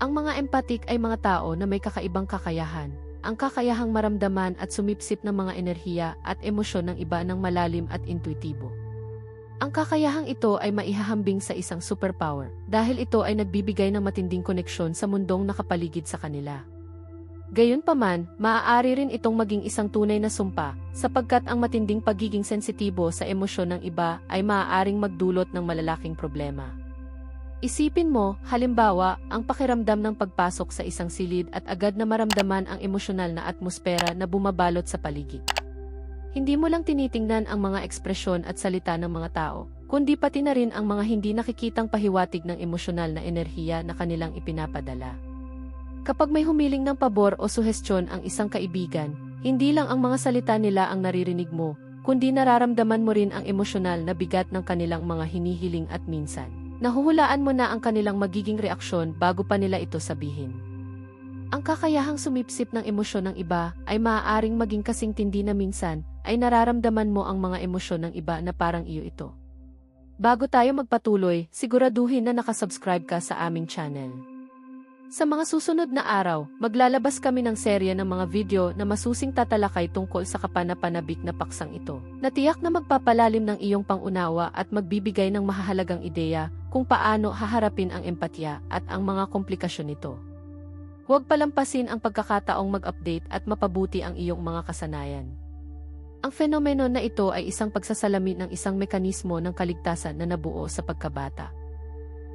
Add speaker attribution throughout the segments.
Speaker 1: Ang mga empatik ay mga tao na may kakaibang kakayahan, ang kakayahang maramdaman at sumipsip ng mga enerhiya at emosyon ng iba ng malalim at intuitibo. Ang kakayahang ito ay maihahambing sa isang superpower dahil ito ay nagbibigay ng matinding koneksyon sa mundong nakapaligid sa kanila. Gayunpaman, maaari rin itong maging isang tunay na sumpa sapagkat ang matinding pagiging sensitibo sa emosyon ng iba ay maaaring magdulot ng malalaking problema. Isipin mo, halimbawa, ang pakiramdam ng pagpasok sa isang silid at agad na maramdaman ang emosyonal na atmosfera na bumabalot sa paligid. Hindi mo lang tinitingnan ang mga ekspresyon at salita ng mga tao, kundi pati na rin ang mga hindi nakikitang pahiwatig ng emosyonal na enerhiya na kanilang ipinapadala. Kapag may humiling ng pabor o suhestyon ang isang kaibigan, hindi lang ang mga salita nila ang naririnig mo, kundi nararamdaman mo rin ang emosyonal na bigat ng kanilang mga hinihiling at minsan. Nahuhulaan mo na ang kanilang magiging reaksyon bago pa nila ito sabihin. Ang kakayahang sumipsip ng emosyon ng iba ay maaaring maging kasing tindi na minsan ay nararamdaman mo ang mga emosyon ng iba na parang iyo ito. Bago tayo magpatuloy, siguraduhin na nakasubscribe ka sa aming channel. Sa mga susunod na araw, maglalabas kami ng serye ng mga video na masusing tatalakay tungkol sa kapanapanabik na paksang ito. Natiyak na magpapalalim ng iyong pangunawa at magbibigay ng mahahalagang ideya kung paano haharapin ang empatya at ang mga komplikasyon nito. Huwag palampasin ang pagkakataong mag-update at mapabuti ang iyong mga kasanayan. Ang fenomeno na ito ay isang pagsasalamin ng isang mekanismo ng kaligtasan na nabuo sa pagkabata.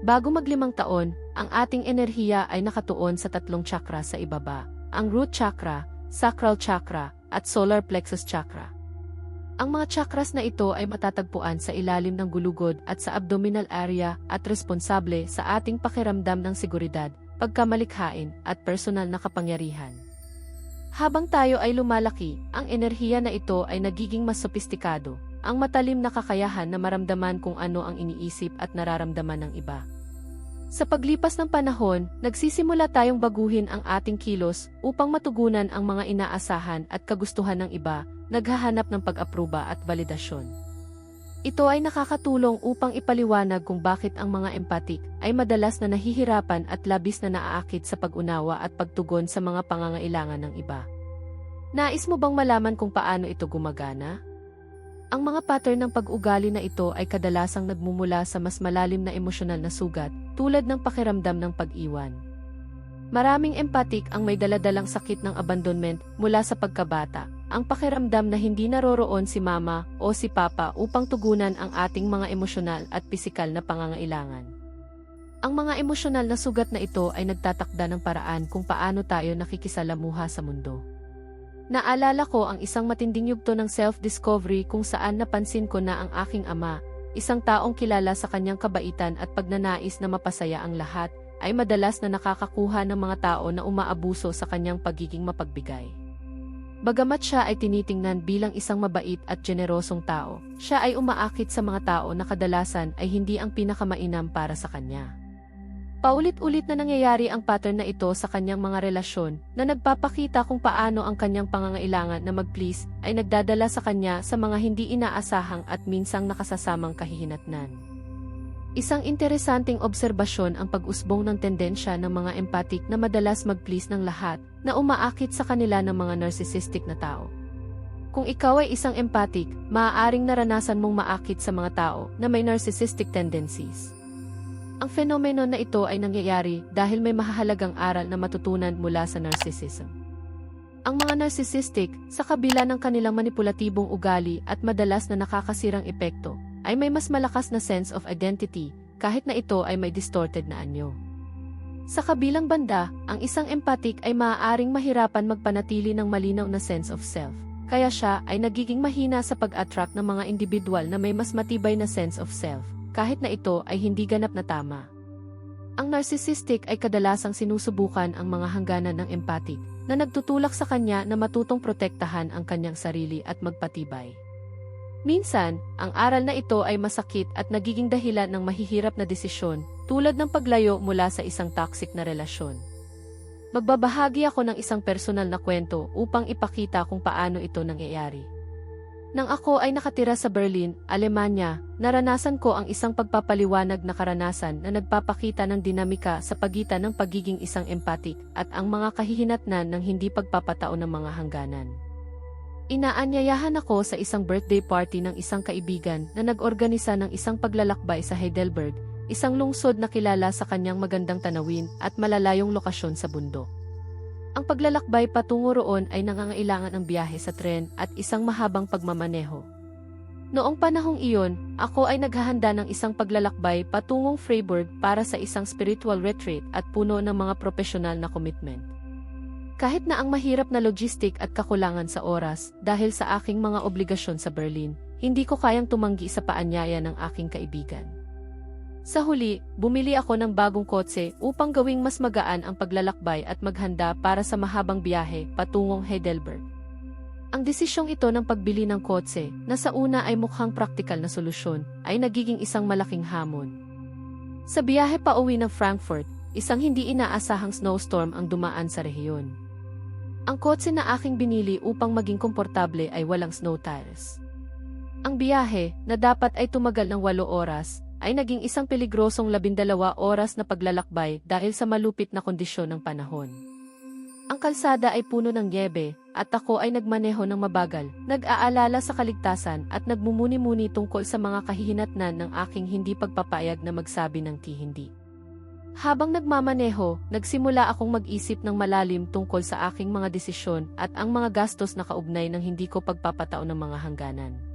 Speaker 1: Bago maglimang taon, ang ating enerhiya ay nakatuon sa tatlong chakra sa ibaba, ang root chakra, sacral chakra, at solar plexus chakra. Ang mga chakras na ito ay matatagpuan sa ilalim ng gulugod at sa abdominal area at responsable sa ating pakiramdam ng seguridad, pagkamalikhain, at personal na kapangyarihan. Habang tayo ay lumalaki, ang enerhiya na ito ay nagiging mas sopistikado, ang matalim na kakayahan na maramdaman kung ano ang iniisip at nararamdaman ng iba. Sa paglipas ng panahon, nagsisimula tayong baguhin ang ating kilos upang matugunan ang mga inaasahan at kagustuhan ng iba, naghahanap ng pag-apruba at validasyon. Ito ay nakakatulong upang ipaliwanag kung bakit ang mga empatik ay madalas na nahihirapan at labis na naaakit sa pag-unawa at pagtugon sa mga pangangailangan ng iba. Nais mo bang malaman kung paano ito gumagana? Ang mga pattern ng pag-ugali na ito ay kadalasang nagmumula sa mas malalim na emosyonal na sugat, tulad ng pakiramdam ng pag-iwan. Maraming empatik ang may daladalang sakit ng abandonment mula sa pagkabata, ang pakiramdam na hindi naroroon si mama o si papa upang tugunan ang ating mga emosyonal at pisikal na pangangailangan. Ang mga emosyonal na sugat na ito ay nagtatakda ng paraan kung paano tayo nakikisalamuha sa mundo. Naalala ko ang isang matinding yugto ng self-discovery kung saan napansin ko na ang aking ama, isang taong kilala sa kanyang kabaitan at pagnanais na mapasaya ang lahat, ay madalas na nakakakuha ng mga tao na umaabuso sa kanyang pagiging mapagbigay. Bagamat siya ay tinitingnan bilang isang mabait at generosong tao, siya ay umaakit sa mga tao na kadalasan ay hindi ang pinakamainam para sa kanya. Paulit-ulit na nangyayari ang pattern na ito sa kanyang mga relasyon na nagpapakita kung paano ang kanyang pangangailangan na mag-please ay nagdadala sa kanya sa mga hindi inaasahang at minsang nakasasamang kahihinatnan. Isang interesanting obserbasyon ang pag-usbong ng tendensya ng mga empatic na madalas mag-please ng lahat na umaakit sa kanila ng mga narcissistic na tao. Kung ikaw ay isang empatic, maaaring naranasan mong maakit sa mga tao na may narcissistic tendencies. Ang fenomeno na ito ay nangyayari dahil may mahahalagang aral na matutunan mula sa narcissism. Ang mga narcissistic, sa kabila ng kanilang manipulatibong ugali at madalas na nakakasirang epekto, ay may mas malakas na sense of identity, kahit na ito ay may distorted na anyo. Sa kabilang banda, ang isang empatic ay maaaring mahirapan magpanatili ng malinaw na sense of self. Kaya siya ay nagiging mahina sa pag-attract ng mga individual na may mas matibay na sense of self, kahit na ito ay hindi ganap na tama. Ang narcissistic ay kadalasang sinusubukan ang mga hangganan ng empatic na nagtutulak sa kanya na matutong protektahan ang kanyang sarili at magpatibay. Minsan, ang aral na ito ay masakit at nagiging dahilan ng mahihirap na desisyon, tulad ng paglayo mula sa isang toxic na relasyon. Magbabahagi ako ng isang personal na kwento upang ipakita kung paano ito nangyayari. Nang ako ay nakatira sa Berlin, Alemanya, naranasan ko ang isang pagpapaliwanag na karanasan na nagpapakita ng dinamika sa pagitan ng pagiging isang empathic at ang mga kahihinatnan ng hindi pagpapatao ng mga hangganan. Inaanyayahan ako sa isang birthday party ng isang kaibigan na nag-organisa ng isang paglalakbay sa Heidelberg, isang lungsod na kilala sa kanyang magandang tanawin at malalayong lokasyon sa bundok. Ang paglalakbay patungo roon ay nangangailangan ng biyahe sa tren at isang mahabang pagmamaneho. Noong panahong iyon, ako ay naghahanda ng isang paglalakbay patungong Freiburg para sa isang spiritual retreat at puno ng mga profesional na commitment. Kahit na ang mahirap na logistic at kakulangan sa oras dahil sa aking mga obligasyon sa Berlin, hindi ko kayang tumanggi sa paanyaya ng aking kaibigan. Sa huli, bumili ako ng bagong kotse upang gawing mas magaan ang paglalakbay at maghanda para sa mahabang biyahe patungong Heidelberg. Ang desisyong ito ng pagbili ng kotse, na sa una ay mukhang praktikal na solusyon, ay nagiging isang malaking hamon. Sa biyahe pa uwi ng Frankfurt, isang hindi inaasahang snowstorm ang dumaan sa rehiyon. Ang kotse na aking binili upang maging komportable ay walang snow tires. Ang biyahe, na dapat ay tumagal ng 8 oras, ay naging isang peligrosong 12 oras na paglalakbay dahil sa malupit na kondisyon ng panahon. Ang kalsada ay puno ng niebe, at ako ay nagmaneho ng mabagal, nag-aalala sa kaligtasan at nagmumuni-muni tungkol sa mga kahihinatnan ng aking hindi pagpapayag na magsabi ng ti hindi. Habang nagmamaneho, nagsimula akong mag-isip ng malalim tungkol sa aking mga desisyon at ang mga gastos na kaugnay ng hindi ko pagpapatao ng mga hangganan.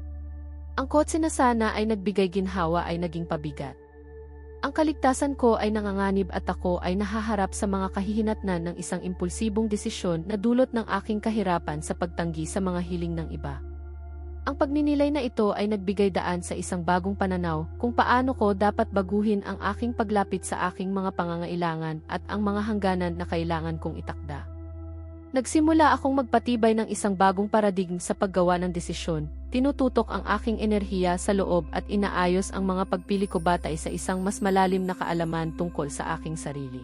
Speaker 1: Ang kotse na sana ay nagbigay ginhawa ay naging pabigat. Ang kaligtasan ko ay nanganganib at ako ay nahaharap sa mga kahihinatnan ng isang impulsibong desisyon na dulot ng aking kahirapan sa pagtanggi sa mga hiling ng iba. Ang pagninilay na ito ay nagbigay daan sa isang bagong pananaw kung paano ko dapat baguhin ang aking paglapit sa aking mga pangangailangan at ang mga hangganan na kailangan kong itakda. Nagsimula akong magpatibay ng isang bagong paradigm sa paggawa ng desisyon, tinututok ang aking enerhiya sa loob at inaayos ang mga pagpili ko batay sa isang mas malalim na kaalaman tungkol sa aking sarili.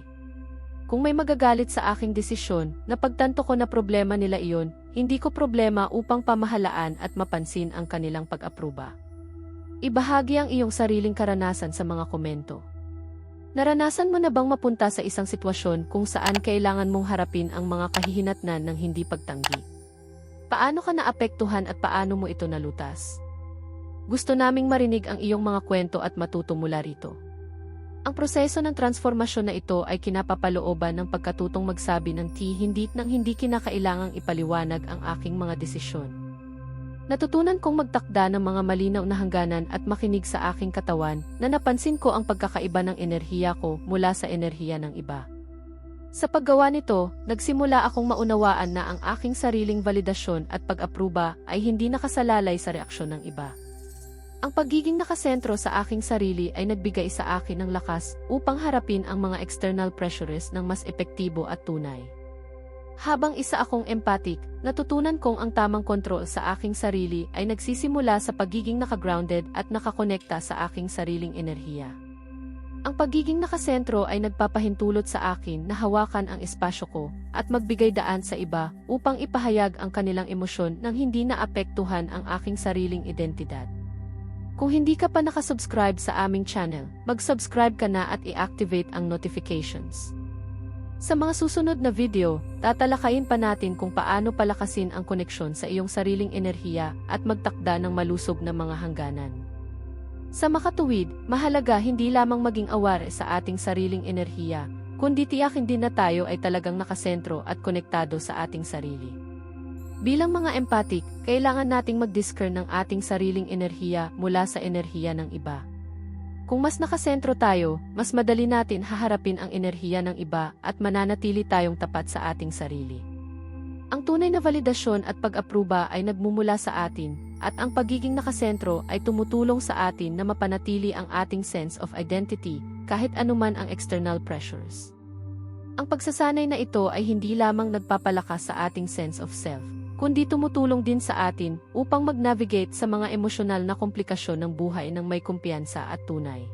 Speaker 1: Kung may magagalit sa aking desisyon, napagtanto ko na problema nila iyon, hindi ko problema upang pamahalaan at mapansin ang kanilang pag-apruba. Ibahagi ang iyong sariling karanasan sa mga komento. Naranasan mo na bang mapunta sa isang sitwasyon kung saan kailangan mong harapin ang mga kahihinatnan ng hindi pagtanggi? Paano ka naapektuhan at paano mo ito nalutas? Gusto naming marinig ang iyong mga kwento at matuto mula rito. Ang proseso ng transformasyon na ito ay kinapapalooban ng pagkatutong magsabi ng ti hindi nang hindi kinakailangang ipaliwanag ang aking mga desisyon. Natutunan kong magtakda ng mga malinaw na hangganan at makinig sa aking katawan na napansin ko ang pagkakaiba ng enerhiya ko mula sa enerhiya ng iba. Sa paggawa nito, nagsimula akong maunawaan na ang aking sariling validasyon at pag-apruba ay hindi nakasalalay sa reaksyon ng iba. Ang pagiging nakasentro sa aking sarili ay nagbigay sa akin ng lakas upang harapin ang mga external pressures ng mas epektibo at tunay. Habang isa akong empathic, natutunan kong ang tamang kontrol sa aking sarili ay nagsisimula sa pagiging nakagrounded at nakakonekta sa aking sariling enerhiya. Ang pagiging nakasentro ay nagpapahintulot sa akin na hawakan ang espasyo ko at magbigay daan sa iba upang ipahayag ang kanilang emosyon nang hindi naapektuhan ang aking sariling identidad. Kung hindi ka pa nakasubscribe sa aming channel, mag-subscribe ka na at i-activate ang notifications. Sa mga susunod na video, tatalakayin pa natin kung paano palakasin ang koneksyon sa iyong sariling enerhiya at magtakda ng malusog na mga hangganan. Sa makatuwid, mahalaga hindi lamang maging aware sa ating sariling enerhiya, kundi tiyakin din na tayo ay talagang nakasentro at konektado sa ating sarili. Bilang mga empathic, kailangan nating mag-discern ng ating sariling enerhiya mula sa enerhiya ng iba. Kung mas nakasentro tayo, mas madali natin haharapin ang enerhiya ng iba at mananatili tayong tapat sa ating sarili. Ang tunay na validasyon at pag-apruba ay nagmumula sa atin, at ang pagiging nakasentro ay tumutulong sa atin na mapanatili ang ating sense of identity kahit anuman ang external pressures. Ang pagsasanay na ito ay hindi lamang nagpapalakas sa ating sense of self, kundi tumutulong din sa atin upang mag-navigate sa mga emosyonal na komplikasyon ng buhay ng may kumpiyansa at tunay.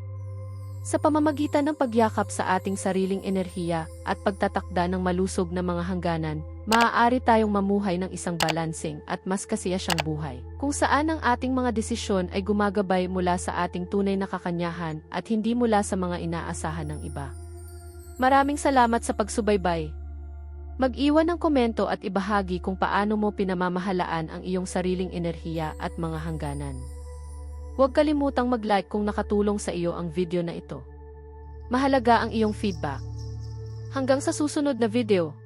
Speaker 1: Sa pamamagitan ng pagyakap sa ating sariling enerhiya at pagtatakda ng malusog na mga hangganan, maaari tayong mamuhay ng isang balansing at mas kasiyasyang buhay, kung saan ang ating mga desisyon ay gumagabay mula sa ating tunay na kakanyahan at hindi mula sa mga inaasahan ng iba. Maraming salamat sa pagsubaybay. Mag-iwan ng komento at ibahagi kung paano mo pinamamahalaan ang iyong sariling enerhiya at mga hangganan. Huwag kalimutang mag-like kung nakatulong sa iyo ang video na ito. Mahalaga ang iyong feedback. Hanggang sa susunod na video.